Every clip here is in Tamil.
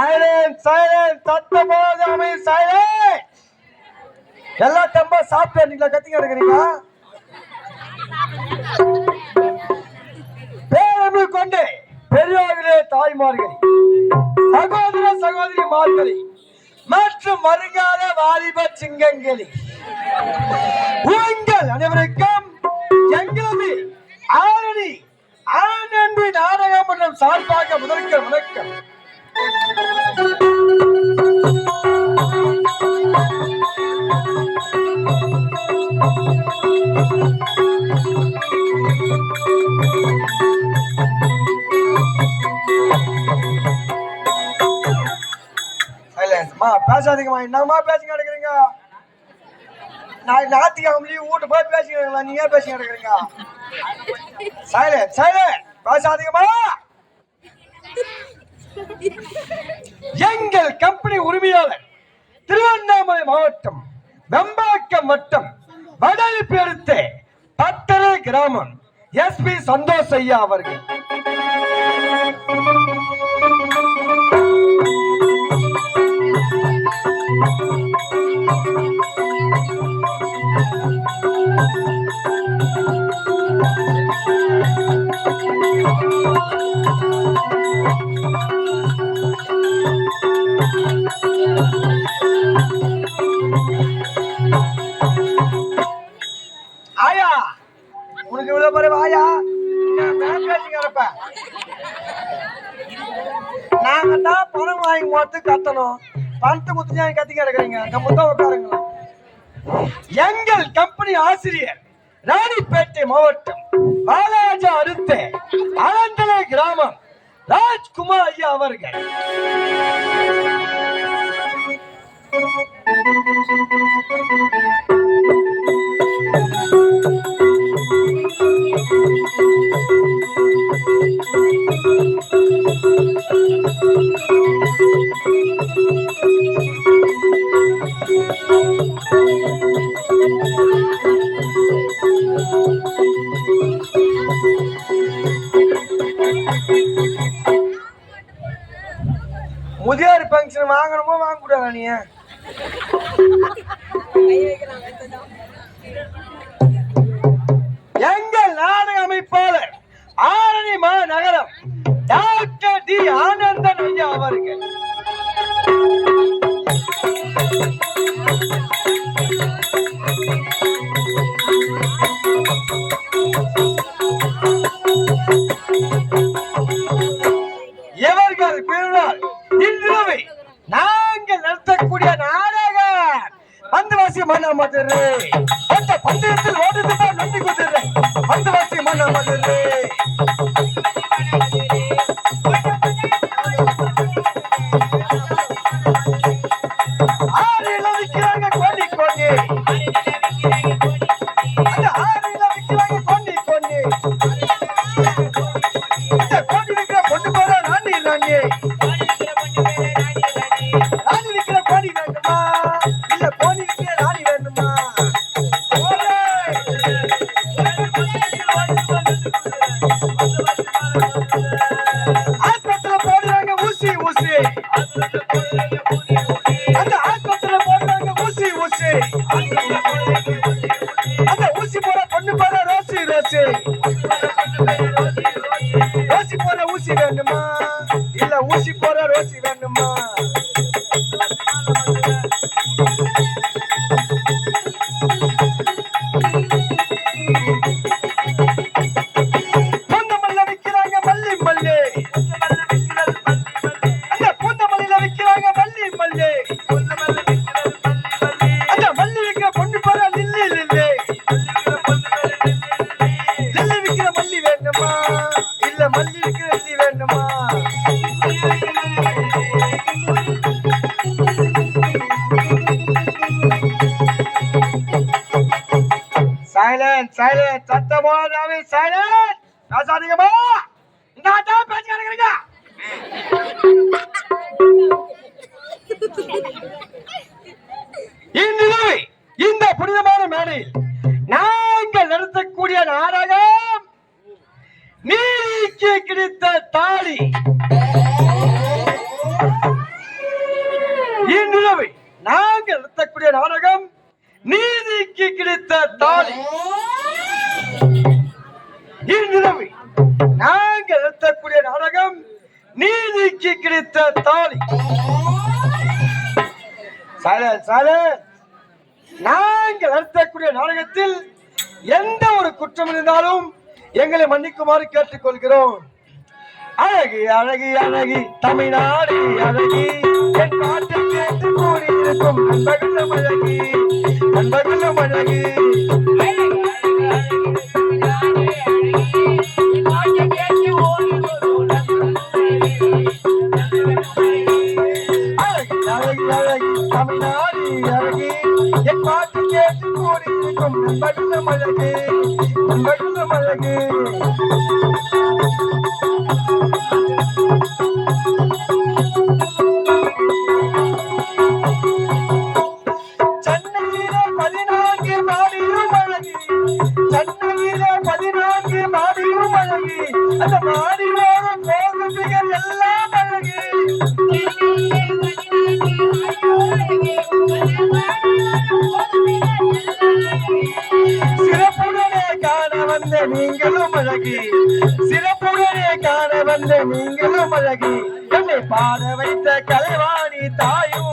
சைலன்ஸ் சைலன்ஸ் சத்தம் போதாமை சைலண்ட் எல்லா தெம்பா சாப்பிட்டு நீங்களா கத்திங்க எடுக்கிறீங்க பேரன்பு கொண்டு பெரியோர்களே தாய்மார்களே சகோதர சகோதரி மார்களே மற்றும் வருங்கால வாலிப சிங்கங்களே உங்கள் அனைவருக்கும் எங்களது ஆரணி ஆனந்தி நாடகம் மற்றும் சார்பாக முதற்கு பேசாதீங்கம்மா. என்னம்மா பேசிங்க எடுக்கிறீங்க நான் ஞாயிற்றுக்கிழமை லீவ் வீட்டு போய் பேசிக்கிறீங்களா? நீங்க ஏன் பேசிங்க எடுக்கிறீங்க சைலன்ட் பேசாதீங்கம்மா. எங்கள் கம்பெனி உரிமையாளர் திருவண்ணாமலை மாவட்டம் வெம்பாக்கம் வட்டம் வடலிப்பு அடுத்த பட்டறை கிராமம் எஸ்பி சந்தோஷ் ஐயா அவர்கள். நாங்க தான் பணம் வாங்கி போட்டு கத்தணும் பணத்தை குத்துச்சு கத்தி கிடக்குறீங்க நம்ம தான் உட்காருங்களா எங்கள் கம்பெனி ஆசிரியர் ராணிப்பேட்டை மாவட்டம் பாலாஜா அடுத்த அலந்தலை கிராமம் ராஜ்குமார் ஐயா அவர்கள். முதியார் பென்ஷன் வாங்கணுமோ வாங்கக்கூடாதா நீ எங்கள் நாடக அமைப்பாளர் ஆரணி மாநகரம் டாக்டர் டி ஆனந்தன் ஐயா அவருக்கு Thank you. போற வேண்டுமா இல்ல ஊசி போற ரோசி வேண்டுமா சைலன்ட் சத்தமோ தாவி சைலன்ட் பேசாதீங்கம்மா இந்த ஆட்டா பேச்சு கிடக்குறீங்க இந்நிலவை இந்த புனிதமான மேடையில் நாங்கள் நடத்தக்கூடிய நாடகம் நீதிக்கு கிடைத்த தாலி. இந்நிலவை நாங்கள் நடத்தக்கூடிய நாடகம் நீதிக்கு கிடைத்த தாலி. இருந்தது நாங்கள் எத்தக்கூடிய நாடகம் நீதிக்கு கிடைத்த தாலி. சாலன் சாலன் நாங்கள் நடத்தக்கூடிய நாடகத்தில் எந்த ஒரு குற்றம் இருந்தாலும் எங்களை மன்னிக்குமாறு கேட்டுக்கொள்கிறோம். அழகு அழகி அழகி தமிழ்நாடு அழகு. என் பாட்டை கேட்டு கூடியிருக்கும் நண்பர்களும் அழகு. நண்பர்களும் அழகு. தமிழ்நாடு அழகே என் பாட்டு கேட்டு கூடியிருக்கும் நண்பர்களும் மழகே நண்பர்களும் மழகே அந்த மாடி மாடியும் அழகி எல்லாம் நீங்களும் அழகி. சிறப்புடனே காண வந்த நீங்களும் அழகி. என்னை பாட வைத்த கலைவாணி தாயும்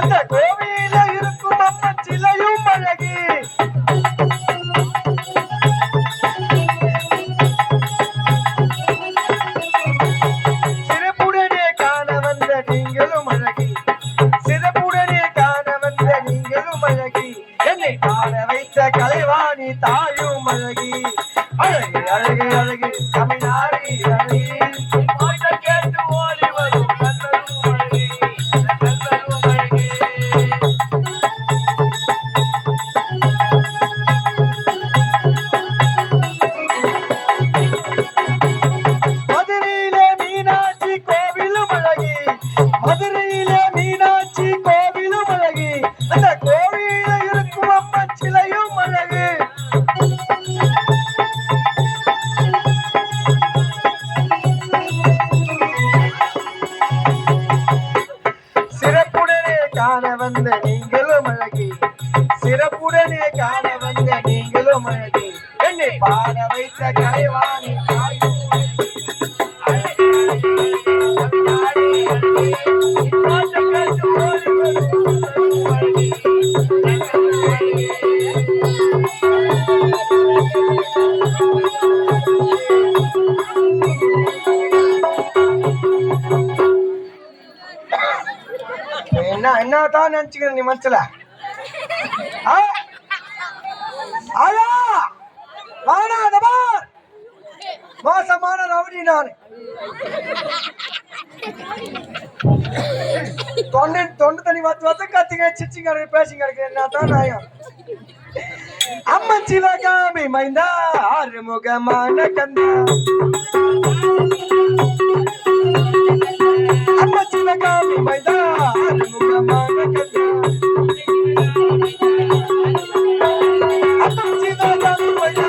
அந்த கோவில இருக்கும் அம்மன் சிலையும் அழகி. சிறப்புடனே காண வந்த நீங்களும் அழகி. சிறப்புடனே காண வந்த நீங்களும் அழகி. என்னை பாட வைத்த கலைவாணி தாயும் அழகி. அழகு அழகு அழகு. தமிழ்நாடு அழகி. என்னை பாட வைத்த கலைவாணி என்ன தான் நீ மனசுல ஆ? ஆயா மானாதவர் மோசமான ரவுடி நான். தொண்டை தொண்டை தண்ணி பார்த்து பார்த்து கத்துங்க சிச்சி கிடக்கு பேசி கிடக்கு. என்ன தான் நாயம் அம்மன் சிவகாமி மைந்தா ஆறுமுகமான கந்தா. அம்மன் சிவகாமி மைந்தா ஆறுமுகமான கந்தா. அம்மன் சிவகாமி மைந்தா